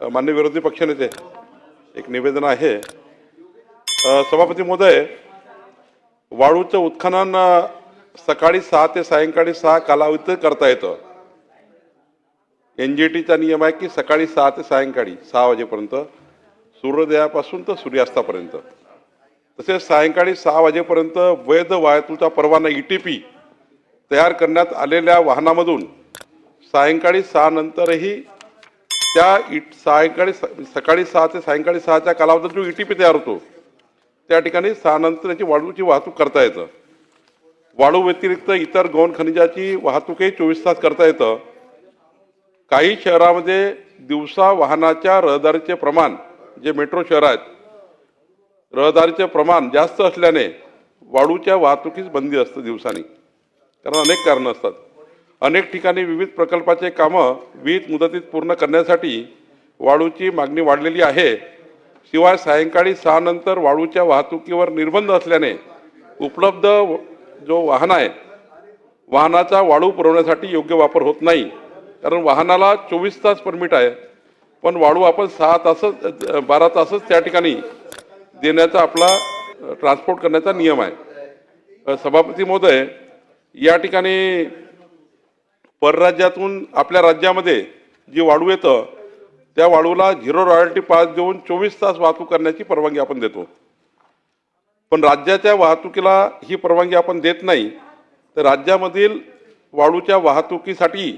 मान्य विरोधी पक्षनेते एक निवेदन आहे. सभापती महोदय वाळूचं उत्खनन सकाळी सहा ते सायंकाळी सहा कालावधीत करता येतं. एन जी टीचा नियम आहे की सकाळी सहा ते सायंकाळी सहा वाजेपर्यंत सूर्योदयापासून तर सूर्यास्तापर्यंत. तसेच सायंकाळी सहा वाजेपर्यंत वैध वाहतूचा परवाना ई टी पी तयार करण्यात आलेल्या वाहनामधून सायंकाळी सहा नंतरही त्या इट सायंकाळी स- सकाळी सहा ते सायंकाळी सहाच्या कालावधीत जो ई टी पी तयार होतो. त्या ठिकाणी सहा नंतर वाळूची वाहतूक करता येतं. वाळू व्यतिरिक्त इतर गौण खनिजाची वाहतूकही चोवीस तास करता येतं. काही शहरामध्ये दिवसा वाहनाच्या रहदारीचे प्रमाण जे मेट्रो शहर आहेत रहदारीचे प्रमाण जास्त असल्याने वाळूच्या वाहतुकीस बंदी असते दिवसानी. कारण अनेक कारणं असतात. अनेक ठिकाणी विविध प्रकल्पाचे कामं वीज मुदतीत पूर्ण करण्यासाठी वाळूची मागणी वाढलेली आहे. शिवाय सायंकाळी सहा नंतर वाळूच्या वाहतुकीवर निर्बंध असल्याने उपलब्ध जो वाहन आहे वाहनाचा वाळू पुरवण्यासाठी योग्य वापर होत नाही. कारण वाहनाला चोवीस तास परमिट आहे. पण वाळू आपण सहा तासच बारा तासच त्या ठिकाणी देण्याचा आपला ट्रान्सपोर्ट करण्याचा नियम आहे. सभापती महोदय या ठिकाणी परराज्यातून आपल्या राज्यामध्ये जी वाळू येतं त्या वाळूला झिरो रॉयल्टी पास देऊन चोवीस तास वाहतूक करण्याची परवानगी आपण देतो. पण राज्याच्या वाहतुकीला ही परवानगी आपण देत नाही तर राज्यामधील वाळूच्या वाहतुकीसाठी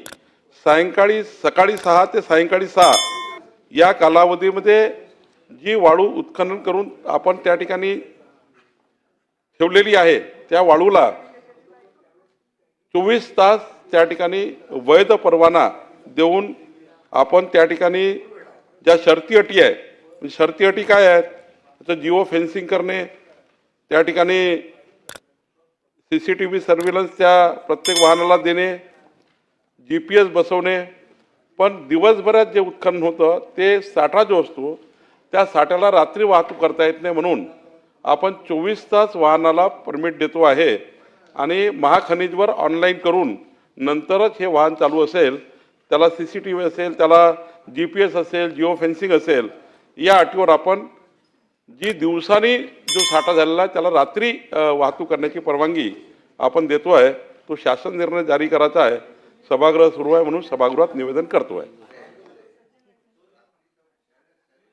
सायंकाळी सकाळी सहा ते सायंकाळी सहा या कालावधीमध्ये जी वाळू उत्खनन करून आपण त्या ठिकाणी ठेवलेली आहे त्या वाळूला चोवीस तास त्या ठिकाणी वैध परवाना देऊन आपण त्या ठिकाणी ज्या शर्ती अटी आहे म्हणजे शर्ती अटी काय आहेत? त्याचं जिओ फेन्सिंग करणे त्या ठिकाणी C C T V surveillance त्या प्रत्येक वाहनाला देणे जी पी एस बसवणे. पण दिवसभरात जे उत्खनन होतं ते साठा जो असतो त्या साठ्याला रात्री वाहतूक करता येत नाही म्हणून आपण चोवीस तास वाहनाला परमिट देतो आहे आणि महाखनिजवर ऑनलाईन करून नंतरच हे वाहन चालू असेल त्याला सी सी टी व्ही असेल त्याला जी पी एस असेल जिओ फेन्सिंग असेल या अटीवर आपण जी दिवसानी जो साठा झालेला आहे त्याला रात्री वाहतूक करण्याची परवानगी आपण देतो आहे तो शासन निर्णय जारी करायचा आहे सभागृह सुरू आहे म्हणून सभागृहात निवेदन करतो आहे